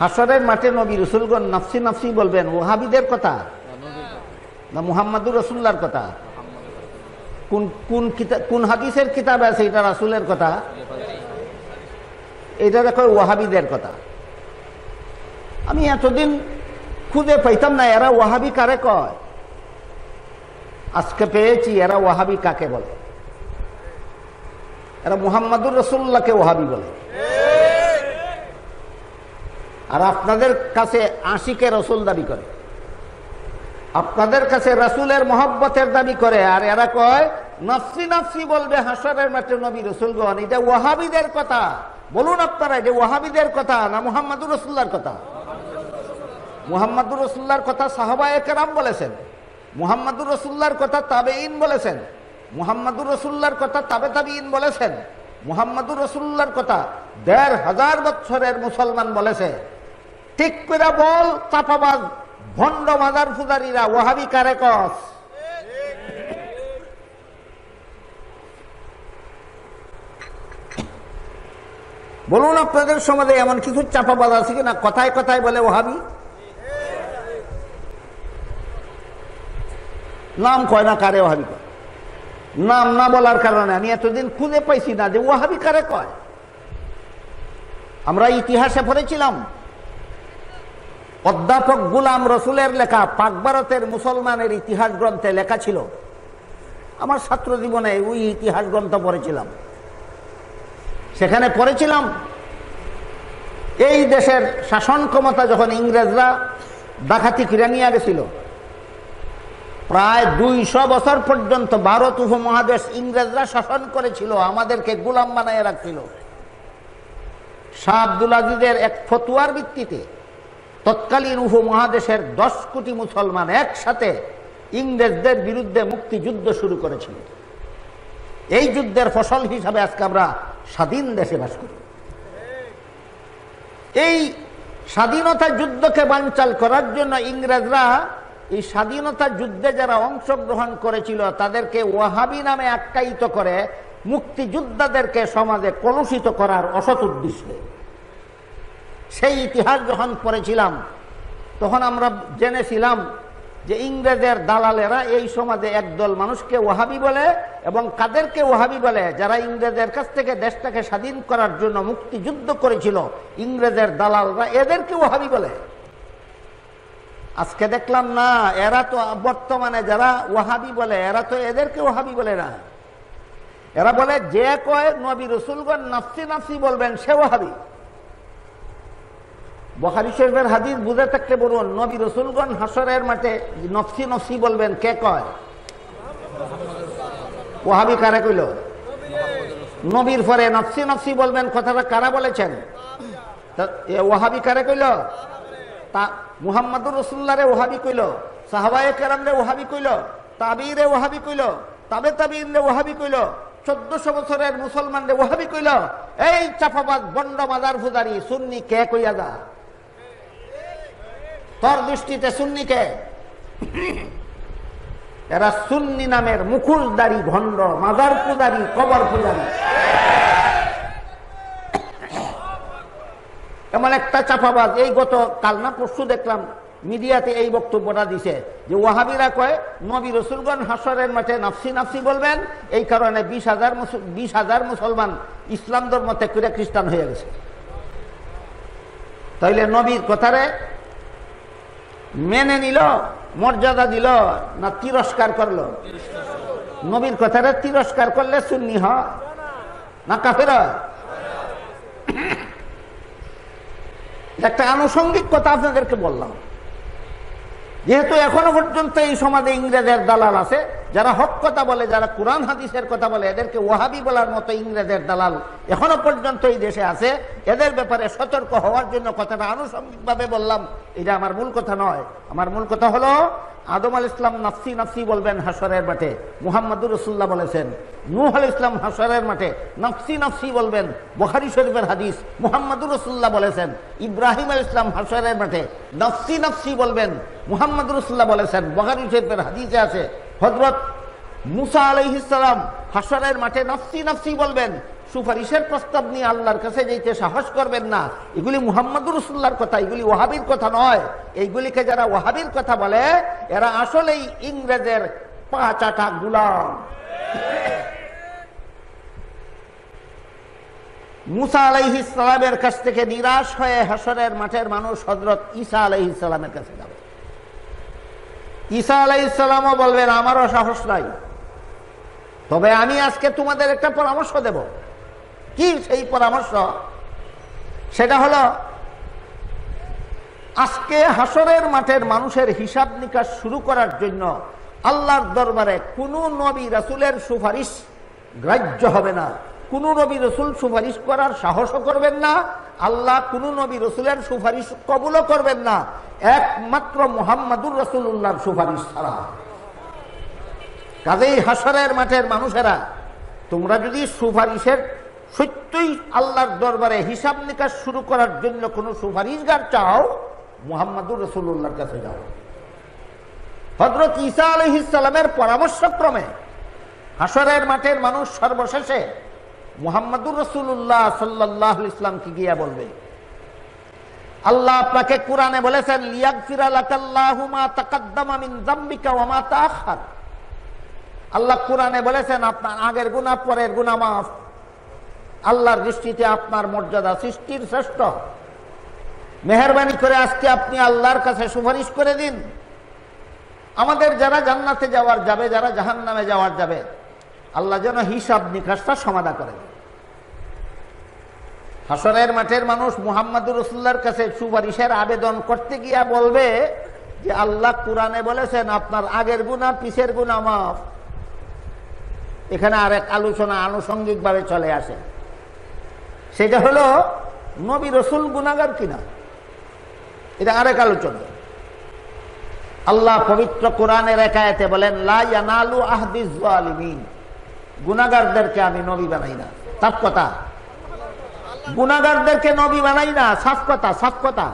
হাসরের মাঠে নবী রসুলগণ নাফসি নাফসি বলবেন, ওহাবিদের কথা না মুহাম্মাদুর রসুল্লার কথা? কোন কোন কোন হাদিসের কিতাব আছে এটা রাসুলের কথা? এটা দেখো ওয়াহাবিদের কথা। আমি এতদিন খুঁজে পাইতাম না এরা ওয়াহাবি কারে কয়? আজকে পেয়েছি এরা ওয়াহাবি কাকে বলে? এরা মুহাম্মাদুর রসুল্লাহকে ওহাবি বলে। আর আপনাদের কাছে আশিকে রসুল দাবি করে। আপনাদের কাছে রাসুলের মহব্বতের দাবি করে, আর এরা কয়, নফসি নফসি বলবে হাসরের মাঠে নবী রসুলগণ এটা ওয়াহাবিদের কথা। বলুন আপনারা, এটা ওয়াহাবিদের কথা না মুহাম্মাদুর রসুল্লার কথা? মুহাম্মাদুর রসুল্লার কথা সাহবা একরাম বলেছেন। মুহাম্মাদুর রসুল্লার কথা তাবে ইন বলেছেন। মুহাম্মাদুর রসুল্লার কথা তাবে তাবিইন বলেছেন। মুহাম্মাদুর রসুল্লার কথা দেড় হাজার বছরের মুসলমান বলেছে। ঠিক করে বল, চাপাবাজ, ভণ্ড মাদার ফুদারিরা ওয়াহাবি কারেকস বলুন আপনাদের সমাজে এমন কিছু চাপাবাজ আছে কিনা? কথায় কথায় বলে ওহাবি নাম কয় না কারে ওহাবি কয়? নাম না বলার কারণে আমি এতদিন খুঁজে পাইছি না যে ওহাবি কারে কয়। আমরা ইতিহাসে পড়েছিলাম অধ্যাপক গুলাম রসুলের লেখা পাক ভারতের মুসলমানের ইতিহাস গ্রন্থে লেখা ছিল। আমার ছাত্র জীবনে ওই ইতিহাস গ্রন্থ পড়েছিলাম। সেখানে পড়েছিলাম, এই দেশের শাসন ক্ষমতা যখন ইংরেজরা ডাকাতি কিনে নিয়ে গেছিল, প্রায় দুইশো বছর পর্যন্ত ভারত উপমহাদেশ ইংরেজরা শাসন করেছিল, আমাদেরকে গুলাম বানায় রাখছিল। শাহ আব্দুল আজিজের এক ফতুয়ার ভিত্তিতে তৎকালীন উপমহাদেশের দশ কোটি মুসলমান একসাথে ইংরেজদের বিরুদ্ধে মুক্তিযুদ্ধ শুরু করেছিল। এই যুদ্ধের ফসল হিসাবে আজকে আমরা স্বাধীন দেশে বাস করি। এই স্বাধীনতা যুদ্ধকে বানচাল করার জন্য ইংরেজরা এই স্বাধীনতা যুদ্ধে যারা অংশগ্রহণ করেছিল, তাদেরকে ওয়াহাবি নামে আখ্যায়িত করে মুক্তিযোদ্ধাদেরকে সমাজে কলুষিত করার অসৎ উদ্দেশ্যে। সেই ইতিহাস যখন পড়েছিলাম, তখন আমরা জেনেছিলাম যে ইংরেজের দালালেরা এই সমাজে একদল মানুষকে ওহাবি বলে এবং কাদেরকে ওহাবি বলে? যারা ইংরেজের কাছ থেকে দেশটাকে স্বাধীন করার জন্য মুক্তিযুদ্ধ করেছিল, ইংরেজের দালালরা এদেরকে ওহাবি বলে। আজকে দেখলাম না, এরা তো বর্তমানে যারা ওহাবি বলে, এরা তো এদেরকে ওহাবি বলে না। এরা বলে, যে কয় নবী রসুলগণ নাফসি নাফসি বলবেন, সে ওহাবি বখারি শরীফের হাদিস বুঝে থাকতে বলুন, নবী রসুলগণ হাসরের মাঠে নফসি নফসি বলবেন, কে কয়? ওহাবি কারা কইল? নবীর পরে নফসি নফসি বলবেন, কথাটা কারা বলেছেন? ওহাবি কারে কইল? তা মুহাম্মদুর রসুল্লারে ওহাবি কইল, সাহাবায়ে কেরামরে ওহাবি কইল তাবিরে ওহাবি কইল, তাবে তাবিরে ওহাবি কইল, চোদ্দশো বছরের মুসলমানরে ওহাবি কইল, এই চাপাবাদ বন্ড মাদার ফুদারি সুন্নি কে কইয়া যা তোর দৃষ্টিতে সুন্নিকে? এরা সুন্নি নামের মুখোশদারি ভণ্ড, মাজার পূজারি, কবর পূজারি। এমন একটা চাপাবাজ, এই গত কাল না পরশু দেখলাম, মিডিয়াতে এই বক্তব্যটা দিছে, যে ওয়াহাবিরা কয়, নবী রসুলগণ হাসরের মাঠে নাফসি নাফসি বলবেন, এই কারণে বিশ হাজার বিশ হাজার মুসলমান ইসলাম ধর্ম ত্যাগ করে খ্রিস্টান হয়ে গেছে। তাইলে নবীর কথারে মেনে নিল, মর্যাদা দিল, না তিরস্কার করল? নবীর কথাটা তিরস্কার করলে সুন্নি হ না কাফের একটা আনুষঙ্গিক কথা আপনাদেরকে বললাম। যেহেতু এখনও পর্যন্ত এই সমাজে ইংরেজের দালাল আছে, যারা হক কথা বলে, যারা কোরআন, হাদিসের কথা বলে, এদেরকে ওয়াহাবি বলার মতো ইংরেজের দালাল এখনও পর্যন্ত এই দেশে আছে। এদের ব্যাপারে সতর্ক হওয়ার জন্য কথাটা আনুষঙ্গিকভাবে বললাম, এটা আমার মূল কথা নয়। আমার মূল কথা হলো আদম আল ইসলাম নাফসি নাফসি বলবেন হাসরের মাঠে, মুহাম্মদুর রসুল্লাহ বলেছেন। নূহ আল ইসলাম হাসরের মাঠে নাফসি নাফসি বলবেন, বখারি শরীফের হাদিস মুহাম্মদুর রসুল্লাহ বলেছেন। ইব্রাহিম আল ইসলাম হাসরের মাঠে নাফসি নাফসি বলবেন মুহাম্মদ রসুল্লাহ বলেছেন। বখারি শরীফের হাদিসে আছে হজরত মুসা আলহিসাম হাসরের মাঠে নাফসি নাফসি বলবেন সুপারিশের প্রস্তাব নিয়ে আল্লাহর কাছে যেতে সাহস করবেন না। এগুলি মুহাম্মদুর রসুল্লার কথা, এগুলি ওহাবির কথা নয়। এইগুলিকে যারা ওহাবির কথা বলে, এরা আসলেই ইংরেজের পাঁচাটা গুলাম। মুসা আলাইহি সালামের কাছ থেকে নিরাশ হয়ে হাসরের মাঠের মানুষ হজরত ঈসা আলাইহি সালামের কাছে যাবে। ঈসা সালামও বলবেন, আমারও সাহস নাই। তবে আমি আজকে তোমাদের একটা পরামর্শ দেব। কি সেই পরামর্শ। সেটা হলো, আজকে হাসরের মাঠের মানুষের হিসাব নিকাশ শুরু করার জন্য আল্লাহর দরবারে কোন নবী রাসুলের সুপারিশ গ্রাহ্য হবে না। কোন নবী রসুল সুপারিশ করার সাহসও করবেন না, আল্লাহ কোন নবী রসুলের সুপারিশ কবুলও করবেন না। একমাত্র মোহাম্মদুর রসুল্লাহর সুপারিশ ছাড়া। কাজেই হাসরের মাঠের মানুষেরা, তোমরা যদি সুপারিশের সত্যই আল্লাহর দরবারে হিসাব নিকাশ শুরু করার জন্য কোনো সুপারিশগার চাও, মুহাম্মদুর রসুল্লাহর কাছে যাও। হজরত ঈসা আলহিসামের পরামর্শক্রমে হাসরের মাঠের মানুষ সর্বশেষে মুহাম্মদুর রসুল্লাহ সাল্লাহ ইসলামকে গিয়া বলবে, আল্লাহ আপনাকে কোরআনে বলেছেন আল্লাহ কোরআনে বলেছেন, আপনার আগের গুণা পরের গুণা মাফ। আল্লাহর দৃষ্টিতে আপনার মর্যাদা সৃষ্টির শ্রেষ্ঠ। মেহরবানি করে আজকে আপনি আল্লাহর কাছে সুপারিশ করে দিন। আমাদের যারা জান্নাতে যাওয়ার যাবে, যারা জাহান নামে যাওয়ার যাবে, আল্লাহ যেন হিসাব নিকাশটা সমাধা করে। হাসরের মাঠের মানুষ মুহাম্মদুর রসুল্লার কাছে সুপারিশের আবেদন করতে গিয়া বলবে যে আল্লাহ কোরআনে বলেছেন, আপনার আগের গুণা পিছের গুণা মাফ। এখানে আরেক আলোচনা আনুষঙ্গিকভাবে চলে আসে। সেটা হলো নবী রসুল গুনাগার কিনা? এটা আরেক আলোচনা। আল্লাহ পবিত্র কোরআনের একায়তে বলেন লালু আহদিস গুনাগারদেরকে আমি নবী বানাই না। সাফ কথা। গুনাগারদেরকে নবী বানাই না। সাফ কথা সাফ কথা।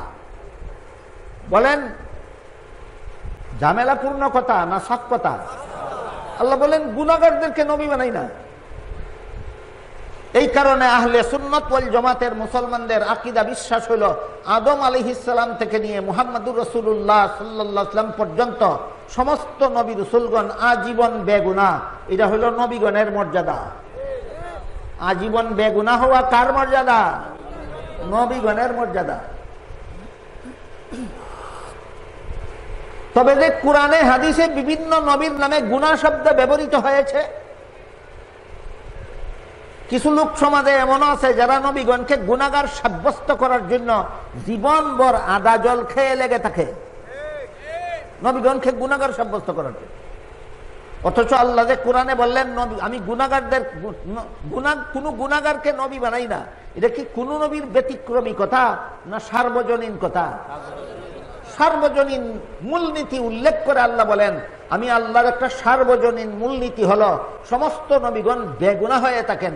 বলেন, ঝামেলাপূর্ণ কথা না সাফ কথা? আল্লাহ বলেন গুনাগারদেরকে নবী বানাই না। এই কারণে আহলে সুন্নত ওয়াল জমাতের মুসলমানদের আকিদা বিশ্বাস হইল আদম আলী ইসালাম থেকে নিয়ে মুহাম্মদুর রসুল্লাহ সাল্লাম পর্যন্ত সমস্ত নবী রসুলগণ আজীবন বেগুনা। এটা হইল নবীগণের মর্যাদা। আজীবন বেগুনা হওয়া কার মর্যাদা? নবীগণের মর্যাদা। তবে যে কোরআনে, হাদিসে বিভিন্ন নবীর নামে গুণা শব্দ ব্যবহৃত হয়েছে কিছু লোক সমাজে এমন আছে যারা নবীগণকে গুণাগার সাব্যস্ত করার জন্য জীবনভর আদা জল খেয়ে লেগে থাকে। নবীগণকে গুণাগার সাব্যস্ত করার জন্য। অথচ আল্লাহ যে কোরআনে বললেন, নবী, আমি গুণাগারদের গুণা কোনো গুণাগারকে নবী বানাই না। এটা কি কোন নবীর ব্যতিক্রমী কথা না সার্বজনীন কথা? সার্বজনীন মূলনীতি উল্লেখ করে আল্লাহ বলেন আমি আল্লাহর একটা সার্বজনীন মূলনীতি হলো, সমস্ত নবীগণ বেগুনা হয়ে থাকেন।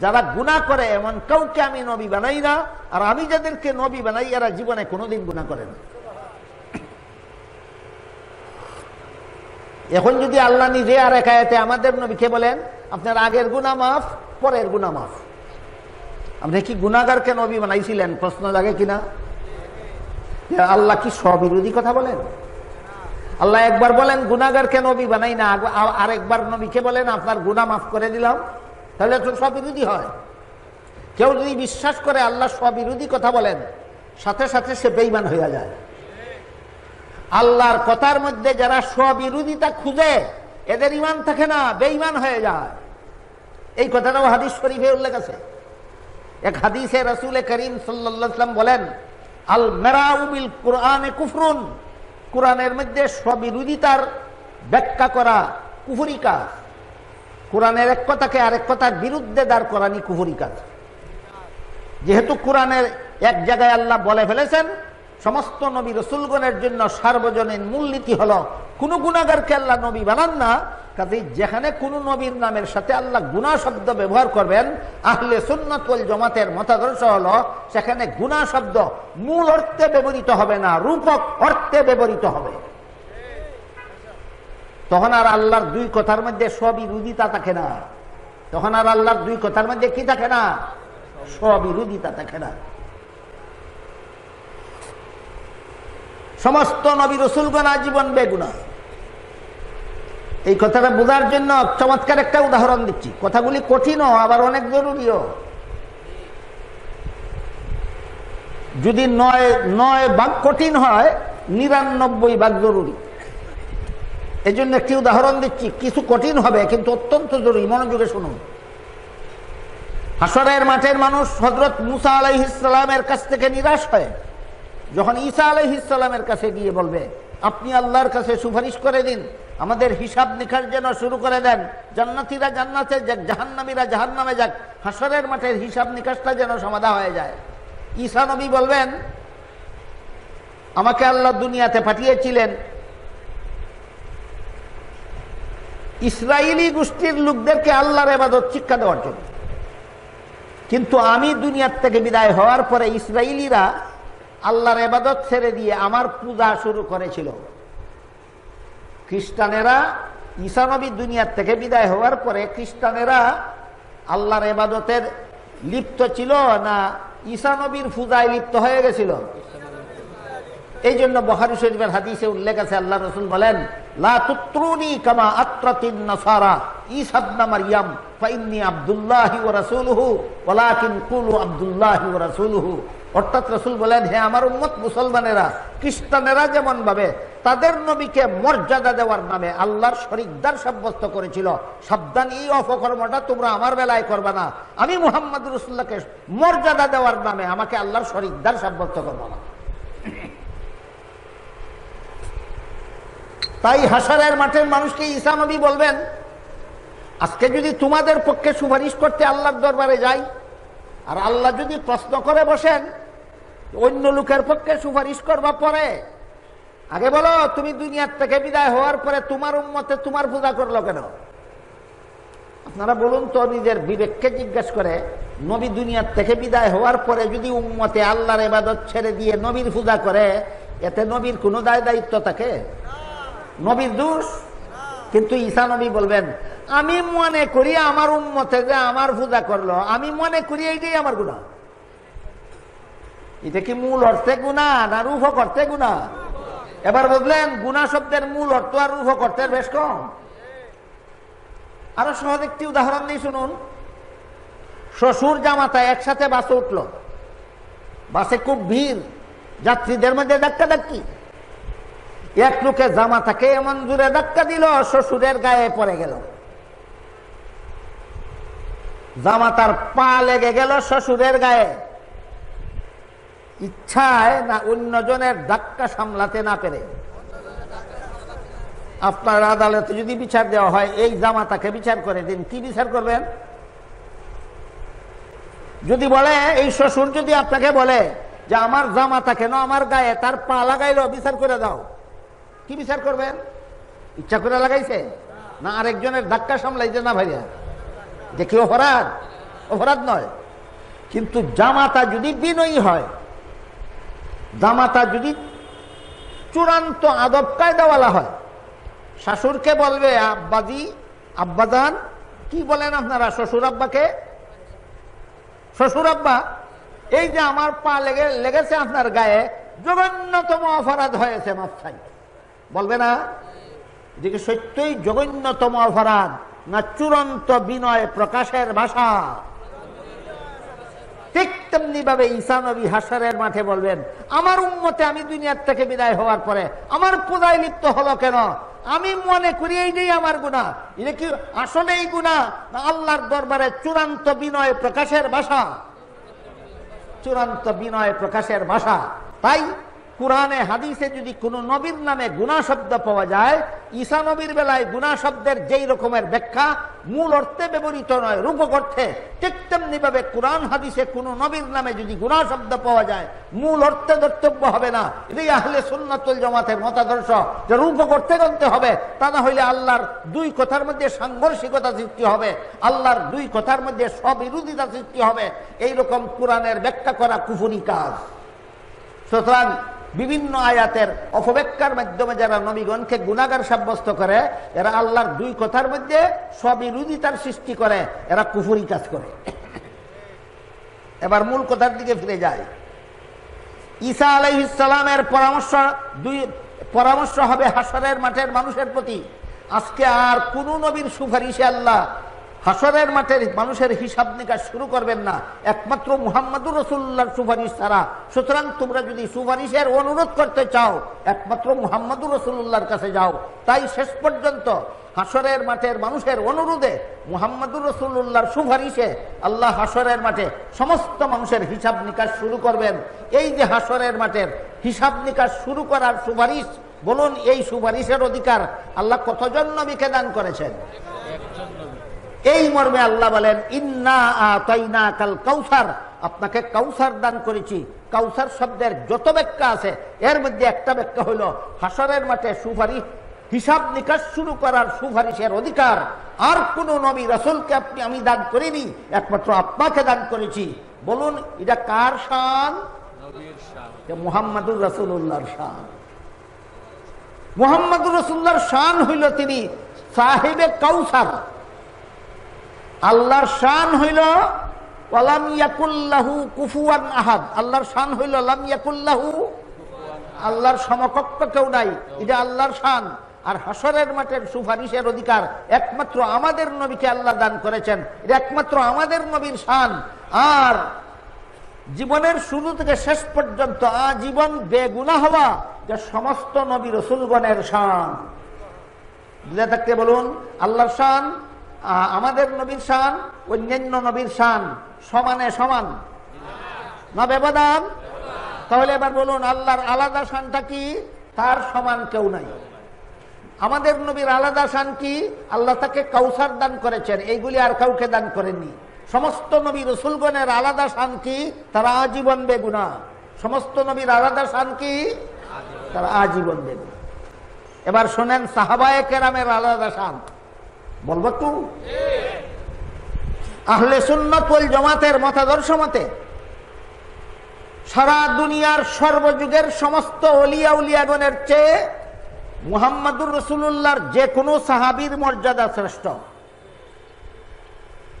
যারা গুণা করে, এমন কাউকে আমি নবী বানাই না, আর আমি যাদেরকে নবী বানাই, এরা জীবনে কোনোদিন গুণা করে না। এখন যদি আল্লাহ নিজে আর একায়তে আমাদের নবীকে বলেন, আপনার আগের গুণা মাফ, পরের গুণা মাফ। আপনি কি গুণাগারকে নবী বানাইছিলেন? প্রশ্ন লাগে কিনা? আল্লাহ কি স্ববিরোধী কথা বলেন? আল্লাহ একবার বলেন গুনাগারকে নবী বানাই না? আরেকবার নবীকে বলেন, আপনার গুণা মাফ করে দিলাম। তাহলে তো স্ববিরোধী হয়। কেউ যদি বিশ্বাস করে আল্লাহ স্ববিরোধী কথা বলেন, সাথে সাথে সে বেইমান হইয়া যায়। আল্লাহর কথার মধ্যে যারা স্ববিরোধিতা খুঁজে, এদের ইমান থাকে না বেইমান হয়ে যায়। এই কথাটাও হাদিস শরীফে উল্লেখ আছে। এক হাদিসে রসুল করিম সাল্লাম বলেন আল মেরাউবিল কোরআনে কুফরুন। কোরআনের মধ্যে স্ববিরোধিতার ব্যাখ্যা করা কুহুরি কাজ। কোরআনের এক কথাকে আরেক কথার বিরুদ্ধে দাঁড় করানি কুহুরি কাজ। যেহেতু কোরআনের এক জায়গায় আল্লাহ বলে ফেলেছেন, সমস্ত নবী রসুলগণের জন্য সার্বজনীন মূলনীতি হলো, কোনো গুণাগারকে আল্লাহ নবী বানান না কাজে, যেখানে কোন নবীর নামের সাথে আল্লাহ গুনা শব্দ ব্যবহার করবেন, আহলে সুন্নতল জমাতের মতাদর্শ হলো, সেখানে গুনা শব্দ মূল অর্থে ব্যবহৃত হবে না, রূপক অর্থে ব্যবহৃত হবে। তখন আর আল্লাহর দুই কথার মধ্যে সবিরোধিতা থাকে না। তখন আর আল্লাহর দুই কথার মধ্যে কি থাকে না? স্ববিরোধিতা থাকে না। সমস্ত নবী রসুলগণ আজীবন বেগুনা এই কথাটা বোঝার জন্য চমৎকার একটা উদাহরণ দিচ্ছি। কথাগুলি কঠিনও, আবার অনেক জরুরিও। যদি নয় নয় ভাগ কঠিন হয়, নিরানব্বই ভাগ জরুরি। এই জন্য একটি উদাহরণ দিচ্ছি, কিছু কঠিন হবে, কিন্তু অত্যন্ত জরুরি। মনোযোগে শুনুন। হাসরের মাঠের মানুষ হজরত মুসা আলাইহিসালামের কাছ থেকে নিরাশ হয়। যখন ঈসা আলাইহিসালামের কাছে গিয়ে বলবে, আপনি আল্লাহর কাছে সুপারিশ করে দিন। আমাদের হিসাব নিকাশ যেন শুরু করে দেন। জান্নাতিরা জান্নাতে যাক, জাহান্নামীরা জাহান্নামে যাক। হাসরের মাঠের হিসাব নিকাশটা যেন সমাধা হয়ে যায়। ঈসা নবী বলবেন, আমাকে আল্লাহ দুনিয়াতে পাঠিয়েছিলেন। ইসরায়েলি গোষ্ঠীর লোকদেরকে আল্লাহর এবাদত শিক্ষা দেওয়ার জন্য। কিন্তু আমি দুনিয়ার থেকে বিদায় হওয়ার পরে ইসরায়েলিরা আল্লাহর এবাদত ছেড়ে দিয়ে আমার পূজা শুরু করেছিল। খ্রিস্টানেরা ঈশানবী দুনিয়ার থেকে বিদায় হওয়ার পরে খ্রিস্টানেরা আল্লাহর এবাদতের লিপ্ত ছিল না ঈশানবীর ফুজায় লিপ্ত হয়ে গেছিল। এই জন্য বহারু শরীফের হাদিসে উল্লেখ আছে, আল্লাহ রসুল বলেন অর্থাৎ রসুল খ্রিস্টানেরা যেমন ভাবে তাদের নবীকে মর্যাদা দেওয়ার নামে আল্লাহর শরিকদার সাব্যস্ত করেছিল, সাবধান এই অপকর্মটা তোমরা আমার বেলায় করবে না। আমি মুহাম্মদ রসুল্লাহকে মর্যাদা দেওয়ার নামে আমাকে আল্লাহর শরিকদার সাব্যস্ত করব না। তাই হাসারের মাঠের মানুষকে ঈসা নবী বলবেন, আজকে যদি তোমাদের পক্ষে সুপারিশ করতে আল্লাহর দরবারে যাই, আর আল্লাহ যদি প্রশ্ন করে বসেন, অন্য লোকের পক্ষে সুপারিশ করবা পরে। আগে বলো, তুমি দুনিয়ার থেকে বিদায় হওয়ার পরে তোমার উন্মতে তোমার পূজা করল কেন? আপনারা বলুন তো, নিজের বিবেককে জিজ্ঞেস করে, নবী দুনিয়ার থেকে বিদায় হওয়ার পরে যদি উম্মতে আল্লাহর এবাদত ছেড়ে দিয়ে নবীর পূজা করে, এতে নবীর কোনো দায় দায়িত্ব থাকে? নবীর দোষ? কিন্তু ঈসা নবী বলবেন, আমি মনে করি আমার উন্মতে যে আমার পূজা করল, আমি মনে করি এইটাই আমার গুণা এটা কি মূল অর্থে গুণা না রূপ করতে গুণা এবার বুঝলেন গুণা শব্দের মূল অর্থ আর রূপ করতে বেশ কম। আরও সহজ একটি উদাহরণ দিয়ে শুনুন। শ্বশুর জামাতা একসাথে বাসে উঠল। বাসে খুব ভিড়। যাত্রীদের মধ্যে ধাক্কা ধাক্কি এক লোকে জামাতাকে এমন জুড়ে ধাক্কা দিল, শ্বশুরের গায়ে পড়ে গেল। জামাতার পা লেগে গেল শ্বশুরের গায়ে। ইচ্ছায় না অন্যজনের ধাক্কা সামলাতে না পেরে। আপনার আদালতে যদি বিচার দেওয়া হয়, এই জামাতাকে বিচার করে দিন। কি বিচার করবেন? যদি বলে, এই শ্বশুর যদি আপনাকে বলে যে, আমার জামাতা কেন আমার গায়ে, তার পা লাগাইলো, বিচার করে দাও। কি বিচার করবেন? ইচ্ছা করে লাগাইছে? না আরেকজনের ধাক্কা সামলাইছে না ভাইয়া? যে অপরাধ। অপরাধ নয়। কিন্তু জামাতা যদি বিনয়ী হয়, জামাতা যদি চূড়ান্ত আদব কায়দাওয়ালা হয়, শাশুড়কে বলবে, আব্বাজি, আব্বাজান। কি বলেন আপনারা, শ্বশুর আব্বাকে? শ্বশুর আব্বা, এই যে আমার পা লেগে, লেগেছে আপনার গায়ে, জঘন্যতম অপরাধ হয়েছে মাফসাই বলবে না? যে সত্যই জঘন্যতম অপরাধ, না চূড়ান্ত বিনয় প্রকাশের ভাষা। ঠিক তেমনি ভাবে ইসানবী হাসারের মাঠে বলবেন, আমার উন্মতে আমি দুনিয়ার থেকে বিদায় হওয়ার পরে আমার পূজায় লিপ্ত হলো কেন? আমি মনে করি এইটাই আমার গুণা এটা কি আসলে এই গুণা না আল্লাহর দরবারে চূড়ান্ত বিনয় প্রকাশের ভাষা? চূড়ান্ত বিনয় প্রকাশের ভাষা। তাই কোরআনে, হাদিসে যদি কোনো নবীর নামে গুণা শব্দ পাওয়া যায়, ঈসা নবীর বেলায় গুণা শব্দের যেই রকমের ব্যাখ্যা মূল অর্থে ব্যবহৃত নয়, রূপক অর্থে, ঠিক তেমনি ভাবে কোরআন, হাদিসে কোনো নবীর নামে যদি গুণা শব্দ পাওয়া যায়, মূল অর্থে ধর্তব্য হবে না। এটাই আহলে সুন্নাতুল জামাতের মতাদর্শ। যে রূপক অর্থে গণতে হবে, তা না হইলে আল্লাহর দুই কথার মধ্যে সাংঘর্ষিকতা সৃষ্টি হবে। আল্লাহর দুই কথার মধ্যে স্ববিরোধিতা সৃষ্টি হবে। এইরকম কোরআনের ব্যাখ্যা করা কুফুরি কাজ। সুতরাং বিভিন্ন আয়াতের অপব্যাখ্যার মাধ্যমে যারা নবীগণকে গুণাগার সাব্যস্ত করে, এরা আল্লাহর দুই কথার মধ্যে স্ববিরোধিতার সৃষ্টি করে, এরা কুফুরি কাজ করে। এবার মূল কথার দিকে ফিরে যায় ঈসা আলাইহিসালামের পরামর্শ, দুই পরামর্শ হবে হাসরের মাঠের মানুষের প্রতি। আজকে আর কোন নবীর সুপারিশে আল্লাহ হাসরের মাঠের মানুষের হিসাব নিকাশ শুরু করবেন না। একমাত্র মুহাম্মদুর রসুল্লাহর সুপারিশ ছাড়া। সুতরাং তোমরা যদি সুপারিশের অনুরোধ করতে চাও, একমাত্র মুহাম্মদুর রসুল্লাহর কাছে যাও। তাই শেষ পর্যন্ত হাসরের মাঠের মানুষের অনুরোধে মুহাম্মদুর রসুল্লাহর সুপারিশে আল্লাহ হাসরের মাঠে সমস্ত মানুষের হিসাব নিকাশ শুরু করবেন। এই যে হাসরের মাঠের হিসাব নিকাশ শুরু করার সুপারিশ, বলুন এই সুপারিশের অধিকার আল্লাহ কতজন নবীকে দান করেছেন? এই মর্মে আল্লাহ বলেন ইন্না আতাইনা কাল কাউসার। আপনাকে কাউসার দান করেছি। কাউসার শব্দের যত ব্যাখ্যা আছে এর মধ্যে একটা ব্যাখ্যা হইল হাসরের মাঠে সুপারিশ হিসাব নিকাশ শুরু করার সুপারিশের অধিকার। আর কোন নবী রাসুলকে আপনি আমি দান করিনি একমাত্র আপনাকে দান করেছি। বলুন এটা কার শান? মুহাম্মাদুর রাসুল্লাহর শান। মুহাম্মাদুর রসুল্লাহর শান হইল তিনি সাহেবে কাউসার। আল্লাহর শান হইল আল্লাহর শান হইল আল্লাহর সমকক্ষ কেউ নাই, এটা আল্লাহর শান। আর হাসরের মাঠের সুপারিশের অধিকার একমাত্র আমাদের নবীকে আল্লাহ দান করেছেন। এটা একমাত্র আমাদের নবীর শান। আর জীবনের শুরু থেকে শেষ পর্যন্ত আজীবন বেগুনা হওয়া যে সমস্ত নবী রসুলগণের শান। বুঝে থাকতে বলুন, আল্লাহর শান আমাদের নবীর শান, অন্যান্য নবীর শান সমানে সমান। না ব্যবধান? তাহলে এবার বলুন, আল্লাহর আলাদা শানটা কি? তার সমান কেউ নাই। আমাদের নবীর আলাদা শান কি? আল্লাহ তাকে কাউসার দান করেছেন, এইগুলি আর কাউকে দান করেননি। সমস্ত নবী রসুলগণের আলাদা শান কি? তারা আজীবন বেগুনা। সমস্ত নবীর আলাদা শান কি? তারা আজীবন বেগুনা। এবার শোনেন সাহাবায়ে কেরামের আলাদা শান। বলব আহলে সুন্নত ওয়াল জামাতের মতাদর্শ মতে, সারা দুনিয়ার সর্বযুগের সমস্ত অলিয়া উলিয়াগণের চেয়ে মুহাম্মাদুর রসুল্লাহর যে কোনো সাহাবীর মর্যাদা শ্রেষ্ঠ।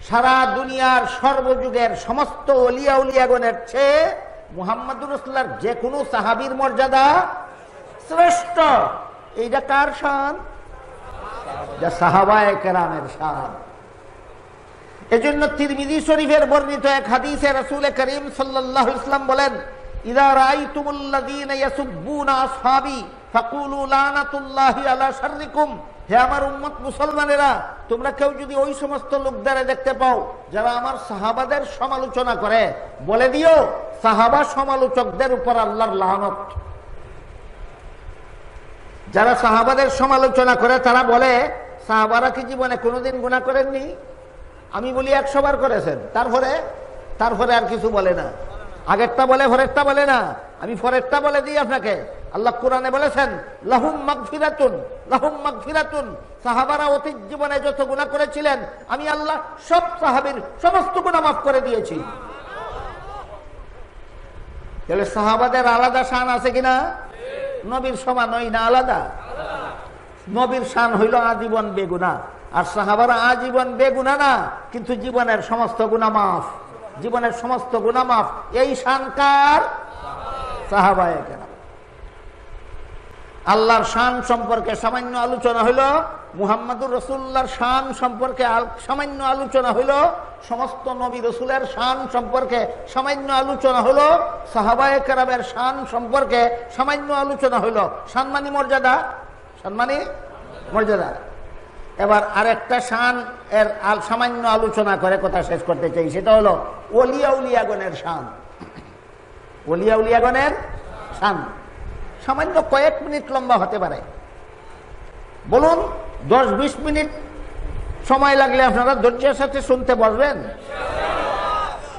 সারা দুনিয়ার সর্বযুগের সমস্ত অলিয়া উলিয়াগণের চেয়ে মুহাম্মাদুর রসুল্লাহর যে কোনো সাহাবীর মর্যাদা শ্রেষ্ঠ। এইটা কার শান? যা সাহাবায় কেরামের শান এজন্য তিরমিজি শরীফের বর্ণিত এক হাদিসে রাসূল করিম আলাইহি ইসলাম বলেন কেউ যদি ওই সমস্ত দেখতে পাও, যারা আমার সাহাবাদের সমালোচনা করে, বলে দিও, সাহাবা সমালোচকদের উপর আল্লাহর লানত। যারা সাহাবাদের সমালোচনা করে, তারা বলে সাহাবারা কি জীবনে কোনোদিন গুণা করেননি? আমি বলি একশো বার করেছেন। তারপরে? তারপরে আর কিছু বলে না। আগেরটা বলে, পরেরটা বলে না। আমি পরেরটা বলে দিই আপনাকে। আল্লাহ কোরআনে বলেছেন, লাহুম মাগফিরাতুন লাহুম মাগফিরাতুন। সাহাবারা অতীত জীবনে যত গুণা করেছিলেন, আমি আল্লাহ সব সাহাবীর সমস্ত গুণা মাফ করে দিয়েছি। তাহলে সাহাবাদের আলাদা শান আছে কিনা? নবীর সমান না আলাদা? নবীর শান হইল আজীবন বেগুনা। আর সাহাবারা আজীবন বেগুনা না, কিন্তু জীবনের সমস্ত গুণা মাফ। জীবনের সমস্ত গুণা মাফ। এই শানকার আল্লাহর শান সম্পর্কে সামান্য আলোচনা হইল, মুহাম্মদুর রসুল্লাহর শান সম্পর্কে সামান্য আলোচনা হইল, সমস্ত নবী রসুলের শান সম্পর্কে সামান্য আলোচনা হইল, সাহাবায়ে শান সম্পর্কে সামান্য আলোচনা হইল। সম্মানী মর্যাদা সম্মানী মর্যাদা, এবার আরেকটা শান এর আল- সামান্য আলোচনা করে কথা শেষ করতে চাই, সেটা হলো ওলিয়া উলিয়াগণের শান। ওলিয়া উলিয়াগণের শান। সামান্য কয়েক মিনিট লম্বা হতে পারে। বলুন, দশ বিশ মিনিট সময় লাগলে আপনারা ধৈর্যের সাথে শুনতে বসবেন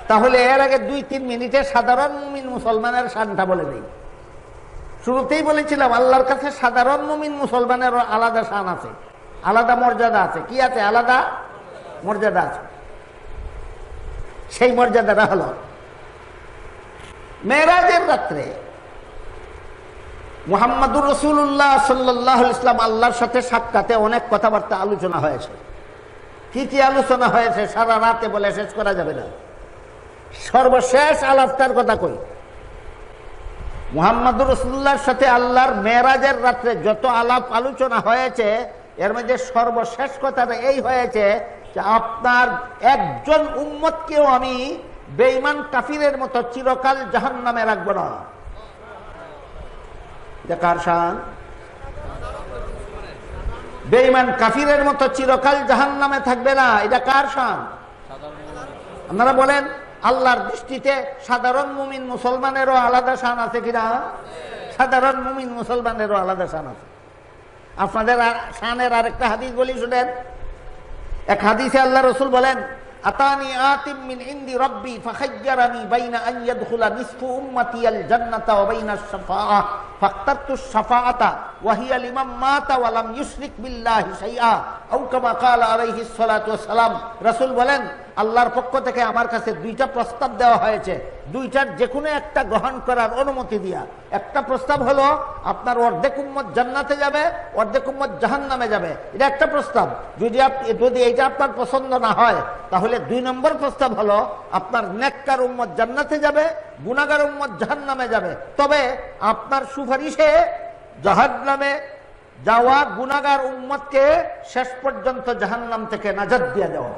তাহলে এর আগে দুই তিন মিনিটে সাধারণ মুসলমানের শানটা বলে দিই। শুরুতেই বলেছিলাম, আল্লাহর কাছে সাধারণ মুমিন মুসলমানের আলাদা শান আছে, আলাদা মর্যাদা আছে। কি আছে? আলাদা মর্যাদা আছে। সেই মর্যাদাটা হলো, মেয়েরাজের রাত্রে মুহাম্মাদুর রসুল্লাহ সাল্লাহ ইসলাম আল্লাহর সাথে সাক্ষাতে অনেক কথাবার্তা আলোচনা হয়েছে। কি কি আলোচনা হয়েছে? সারা রাতে বলে শেষ করা যাবে না। সর্বশেষ আলাপটার কথা কই? মুহাম্মাদুর রসুল্লাহর সাথে আল্লাহর মেরাজের রাত্রে যত আলাপ আলোচনা হয়েছে, এর মধ্যে সর্বশেষ কথাটা এই হয়েছে যে আপনার একজন উম্মতকেও আমি বেইমান কাফিরের মতো চিরকাল জাহান নামে রাখব না। কার শান? বেইমান কাফিরের মতো চিরকাল জাহান নামে থাকবে না, এটা কার আপনারা বলেন আল্লাহর দৃষ্টিতে সাধারণ মুমিন মুসলমানেরও আলাদা শান আছে কিনা সাধারণ মুমিন মুসলমানেরও আলাদা শান আছে। আপনাদের শানের আরেকটা হাদিস বলি শুনেন। এক হাদিসে আল্লাহ রসুল বলেন, আতানি আতিম মিন ইন্দি রব্বি ফাখায়্যারানি বাইনা আন ইয়াদখুলা নিসফু উম্মতি আল জান্নাতা ওয়া বাইনা আশ-শাফাআহ ফাখতারতু আশ-শাফাআতা ওয়া হিয়া লিমান মাতা ওয়া লাম বলেন আল্লাহর পক্ষ থেকে আমার কাছে দুইটা প্রস্তাব দেওয়া হয়েছে। দুইটার যে কোনো একটা গ্রহণ করার অনুমতি দিয়া। একটা প্রস্তাব হলো, আপনার অর্ধেক উম্মত জান্নাতে যাবে, অর্ধেক উম্মত জাহান নামে যাবে। এটা একটা প্রস্তাব। যদি যদি এটা আপনার পছন্দ না হয়, তাহলে দুই নম্বর প্রস্তাব হলো, আপনার নেককার উম্মত জান্নাতে যাবে গুনাগার উম্মত জাহান্নামে যাবে। তবে আপনার সুপারিশে জাহান নামে যাওয়া গুনাগার উম্মতকে শেষ পর্যন্ত জাহান্নাম থেকে নাজাদ দিয়ে দেওয়া।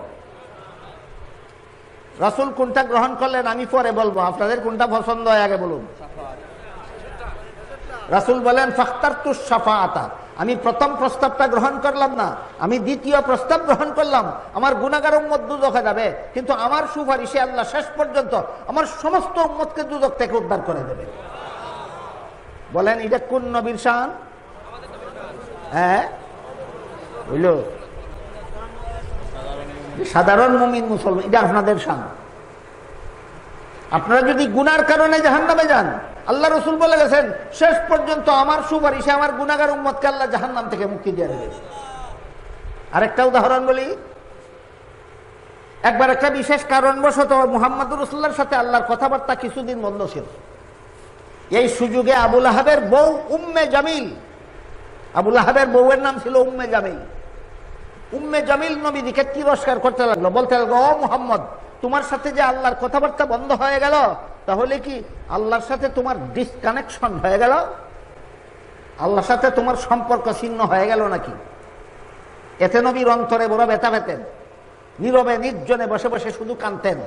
রাসুল কোনটা গ্রহণ করলেন, আমি পরে বলব। আপনাদের কোনটা পছন্দ হয় আগে বলুন। রাসুল বলেন ফাখতার তু সাফাআতা আমি প্রথম প্রস্তাবটা গ্রহণ করলাম না, আমি দ্বিতীয় প্রস্তাব গ্রহণ করলাম। আমার গুণাগার উম্মত দুদকে যাবে, কিন্তু আমার সুপারিশে আল্লাহ শেষ পর্যন্ত আমার সমস্ত উম্মতকে দুদক থেকে উদ্ধার করে দেবে। বলেন, এটা কোন নবীর শান? হ্যাঁ? বুঝল সাধারণ মুমিন মুসলমান, এটা আপনাদের শান আপনারা যদি গুনার কারণে জাহান নামে যান, আল্লাহ রসুল বলে গেছেন, শেষ পর্যন্ত আমার সুপারিশে আমার গুনাগার উম্মতকে আল্লাহ জাহান নাম থেকে মুক্তি দিয়ে দেবে। আরেকটা উদাহরণ বলি। একবার একটা বিশেষ কারণবশত মুহাম্মদুর রসুল্লার সাথে আল্লাহর কথাবার্তা কিছুদিন বন্ধ ছিল। এই সুযোগে আবুল আহাবের বউ উম্মে জামিল, আবুল আহাবের বউয়ের নাম ছিল উম্মে জামিল। উম্মে জামিল নবীদিকে তিরস্কার করতে লাগল। বলতে লাগল, ও মুহাম্মদ, তোমার সাথে যে আল্লাহর কথাবার্তা বন্ধ হয়ে গেল, তাহলে কি আল্লাহর সাথে তোমার ডিসকানেকশন হয়ে গেল? আল্লাহর সাথে তোমার সম্পর্ক ছিন্ন হয়ে গেল নাকি? এতে নবীর অন্তরে বড় ব্যথা পেতেন। নীরবে, নির্জনে বসে বসে শুধু কানতেন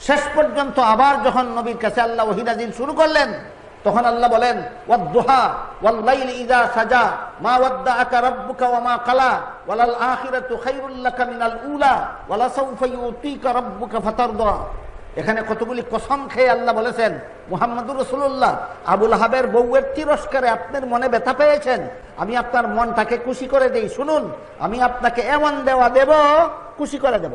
শেষ পর্যন্ত আবার যখন নবীর কাছে আল্লাহ ওহিনাজিল শুরু করলেন তখন আল্লাহ বলেন সাজা, মা এখানে কতগুলি কসম খেয়ে আল্লাহ বলেছেন, মুহাম্মদুর রসুল্লাহ আবুল হাবের বউয়ের তিরস্কারে আপনার মনে ব্যথা পেয়েছেন। আমি আপনার মনটাকে খুশি করে দেই, শুনুন, আমি আপনাকে এমন দেওয়া দেব, খুশি করে দেব।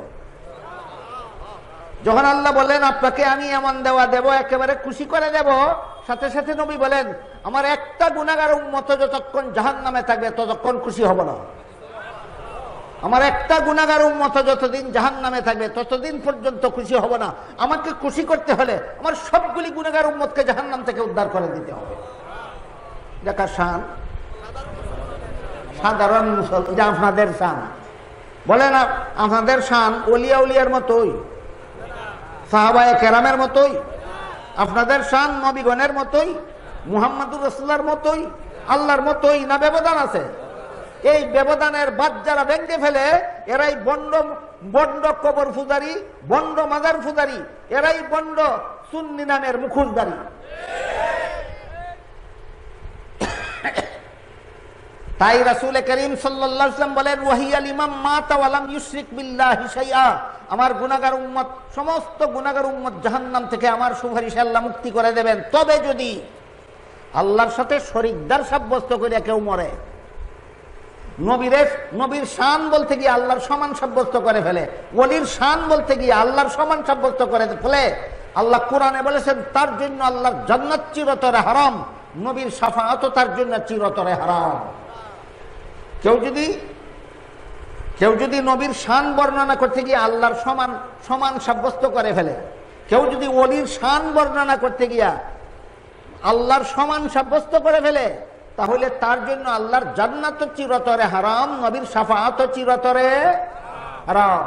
যখন আল্লাহ বলেন, আপনাকে আমি এমন দেওয়া দেব, একেবারে খুশি করে দেব সাথে সাথে নবী বলেন, আমার একটা গুণাগার মতো যতক্ষণ জাহান নামে থাকবে, ততক্ষণ খুশি হব না। আমার একটা গুণাগার উম্মত যতদিন জাহান নামে থাকবে, ততদিন পর্যন্ত খুশি হব না। আমাকে খুশি করতে হলে আমার সবগুলি গুণাগার উম্মতকে জাহান নাম থেকে উদ্ধার করে দিতে হবে। দেখার শান? সাধারণ এটা আপনাদের শান। বলে না, আপনাদের শান ওলিয়া উলিয়ার মতোই। সাহাবায় কেরামের মতোই। আপনাদের শান নবীগণের মতোই, মুহাম্মদুর রসুল্লার মতোই, আল্লাহর মতোই না ব্যবধান আছে? এই ব্যবধানের বাদ যারা ভেঙে ফেলে, এরাই বন্ড বন্ড কবর ফুজারি, বন্ড মাজার ফুজারি, এরাই বন্ড সুন্নি নামের মুখোশদারি তাই রাসূল করিম আলাইহি বলেন, ওয়াহিয়াল ইমাম মাতা ওয়ালাম ইউশরিক বিল্লাহি শাইআ। আমার গুনাহগার উম্মত, সমস্ত গুনাহগার উম্মত জাহান্নাম থেকে আমার সুপারিশে আল্লাহ মুক্তি করে দেবেন। তবে যদি আল্লাহর সাথে শরিকদার সাব্যস্ত করে কেউ মরে নবীরের নবীর শান বলতে গিয়ে আল্লাহর সমান সাব্যস্ত করে ফেলে, ওলির শান বলতে গিয়ে আল্লাহর সমান সাব্যস্ত করে ফেলে, আল্লাহ কোরআনে বলেছেন, তার জন্য আল্লাহর জান্নাত চিরতরে হারাম, নবীর সাফাআতও তার জন্য চিরতরে হারাম। কেউ যদি কেউ যদি নবীর শান বর্ণনা করতে গিয়ে আল্লাহর সমান সমান সাব্যস্ত করে ফেলে, কেউ যদি অলির শান বর্ণনা করতে গিয়া আল্লাহর সমান সাব্যস্ত করে ফেলে, তাহলে তার জন্য আল্লাহর জান্নাত চিরতরে হারাম, নবীর সাফাত চিরতরে হারাম।